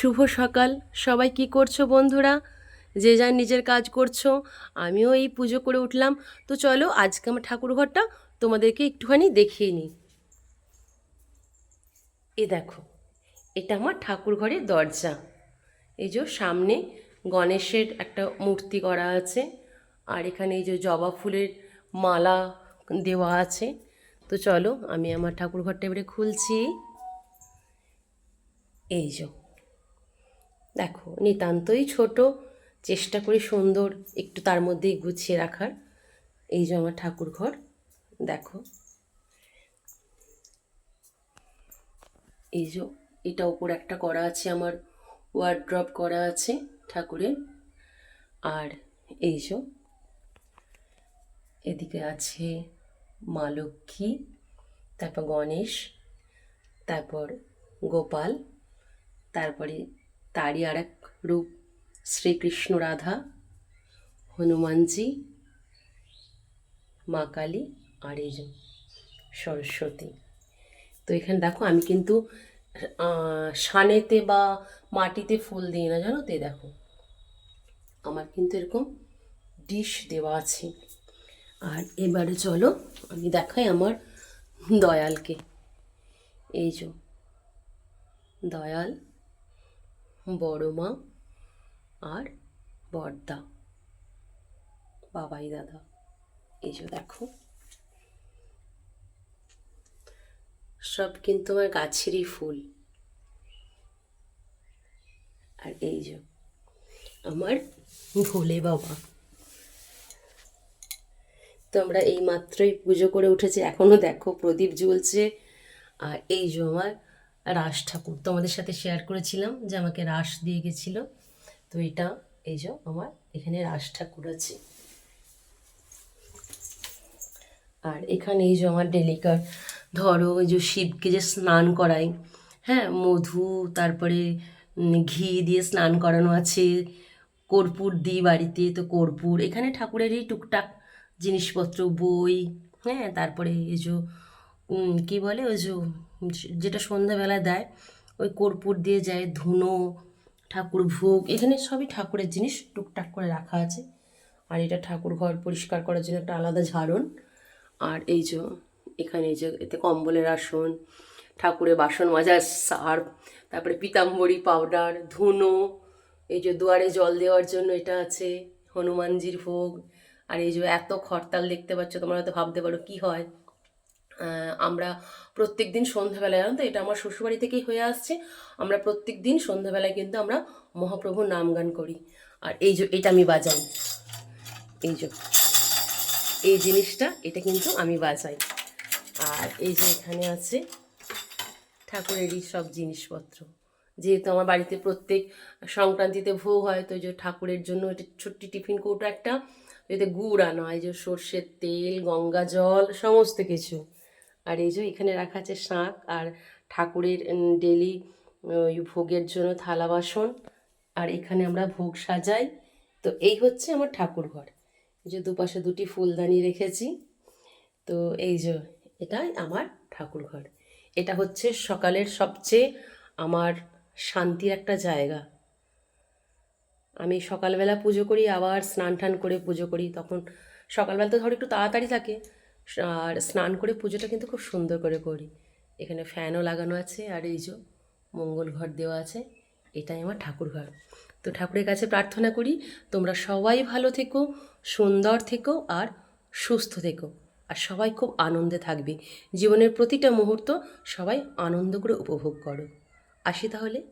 শুভ সকাল। সবাই কি করছ বন্ধুরা? যে যার নিজের কাজ করছ, আমিও এই পুজো করে উঠলাম। তো চলো, আজকে আমার ঠাকুর ঘরটা তোমাদেরকে একটুখানি দেখিয়ে নিই। এ দেখো, এটা আমার ঠাকুর ঘরের দরজা। এই যে সামনে গণেশের একটা মূর্তি করা আছে, আর এখানে এই যে জবা ফুলের মালা দেওয়া আছে। তো চলো, আমি আমার ঠাকুর ঘরটা এবারে খুলছি। এই যে দেখো, নিতান্তই ছোট, চেষ্টা করি সুন্দর, একটু তার মধ্যেই গুছিয়ে রাখার। এই যে আমার ঠাকুর ঘর, দেখো। এই যে এটা ওপর একটা করা আছে, আমার ওয়ার্ড্রপ করা আছে ঠাকুরের। আর এই যে এদিকে আছে মা লক্ষ্মী, তারপর গণেশ, তারপর গোপাল, তারপরে তারই আর এক রূপ, শ্রীকৃষ্ণ রাধা, হনুমানজি, মা কালী আর এই যে সরস্বতী। তো এখানে দেখো আমি কিন্তু সানেতে বা মাটিতে ফুল দিই না, জানো তো? দেখো। আমার কিন্তু এরকম ডিশ দেওয়া আছে। আর এবারে চলো আমি দেখাই আমার দয়ালকে। এই যে দয়াল বড় মা আর বড়দা। বাবাই দাদা, এই যে দেখো। সব কিন্তু আমার গাছেরই ফুল। আর এই যে আমার ভোলে বাবা। তো আমরা এই মাত্রই পুজো করে উঠেছি এখনও দেখো প্রদীপ জ্বলছে। আর এই যে আমার রাস ঠাকুর। তোমাদের সাথে শেয়ার করেছিলাম যে আমাকে রাস দিয়ে গেছিল। তো এটা, এই যে আমার এখানে রাস ঠাকুর আছে। আর এখানে এই যে আমার ডেলিকার, ধরো ওই যে শিবকে যে স্নান করাই হ্যাঁ মধু, তারপরে ঘি দিয়ে স্নান করানো আছে, কর্পূর দিই বাড়িতে, তো কর্পূর, এখানে ঠাকুরের এই টুকটাক জিনিসপত্র, বই হ্যাঁ তারপরে এই যে কি বলে, ওই যে যেটা সন্ধ্যাবেলায় দেয়, ওই কর্পূর দিয়ে যায়, ধুনো, ঠাকুর ভোগ, এখানে সবই ঠাকুরের জিনিস টুকটাক করে রাখা আছে। আর এটা ঠাকুর ঘর পরিষ্কার করার জন্য একটা আলাদা ঝাড়ন। আর এই যে, এখানে এই যে, এতে কম্বলের আসন, ঠাকুরের বাসন মাজার সার্ফ, তারপরে পিতাম্বরী পাউডার, ধুনো, এই যে দুয়ারে জল দেওয়ার জন্য এটা আছে, হনুমানজির ভোগ। আর এই যে এত খরতাল দেখতে পাচ্ছ, তোমরা হয়তো ভাবতে পারো, কি হয়? আমরা প্রত্যেক দিন সন্ধ্যাবেলায়, জানো তো? এটা আমার শ্বশুরবাড়ি থেকেই হয়ে আসছে। আমরা প্রত্যেক দিন সন্ধ্যাবেলায় কিন্তু আমরা মহাপ্রভুর নাম গান করি। আর এই যে, এটা আমি বাজাই। এই যে, এই জিনিসটা, এটা কিন্তু আমি বাজাই। আর এই যে, এখানে আছে ঠাকুরেরই সব জিনিসপত্র। যেহেতু আমার বাড়িতে প্রত্যেক সংক্রান্তিতে ভোগ হয়, তো যে ঠাকুরের জন্য এটা ছোট্ট টিফিন কৌটো একটা এতে গুড় আনা হয় যে সর্ষের তেল, গঙ্গা জল, সমস্ত কিছু। আর এই যে এখানে রাখা আছে শাঁখ আর ঠাকুরের ডেলি, ওই ভোগের জন্য থালা বাসন। আর এখানে আমরা ভোগ সাজাই। তো এই হচ্ছে আমার ঠাকুর ঘর। যে দুপাশে দুটি ফুলদানি রেখেছি। তো এই যে এটাই আমার ঠাকুর ঘর। এটা হচ্ছে সকালের সবচেয়ে আমার শান্তির একটা জায়গা। আমি সকালবেলা পুজো করি, আবার স্নান টান করে পুজো করি। তখন সকালবেলা তো ধরো একটু তাড়াতাড়ি থাকে। আর স্নান করে পুজোটা কিন্তু খুব সুন্দর করে করি। এখানে ফ্যানও লাগানো আছে আর এই যে মঙ্গল ঘর দেওয়া আছে, এটাই আমার ঠাকুর ঘর। তো ঠাকুরের কাছে প্রার্থনা করি, তোমরা সবাই ভালো থেকো, সুন্দর থেকো আর সুস্থ থেকো। আর সবাই খুব আনন্দে থাকবে। জীবনের প্রতিটা মুহূর্ত সবাই আনন্দ করে উপভোগ করো। আসি তাহলে।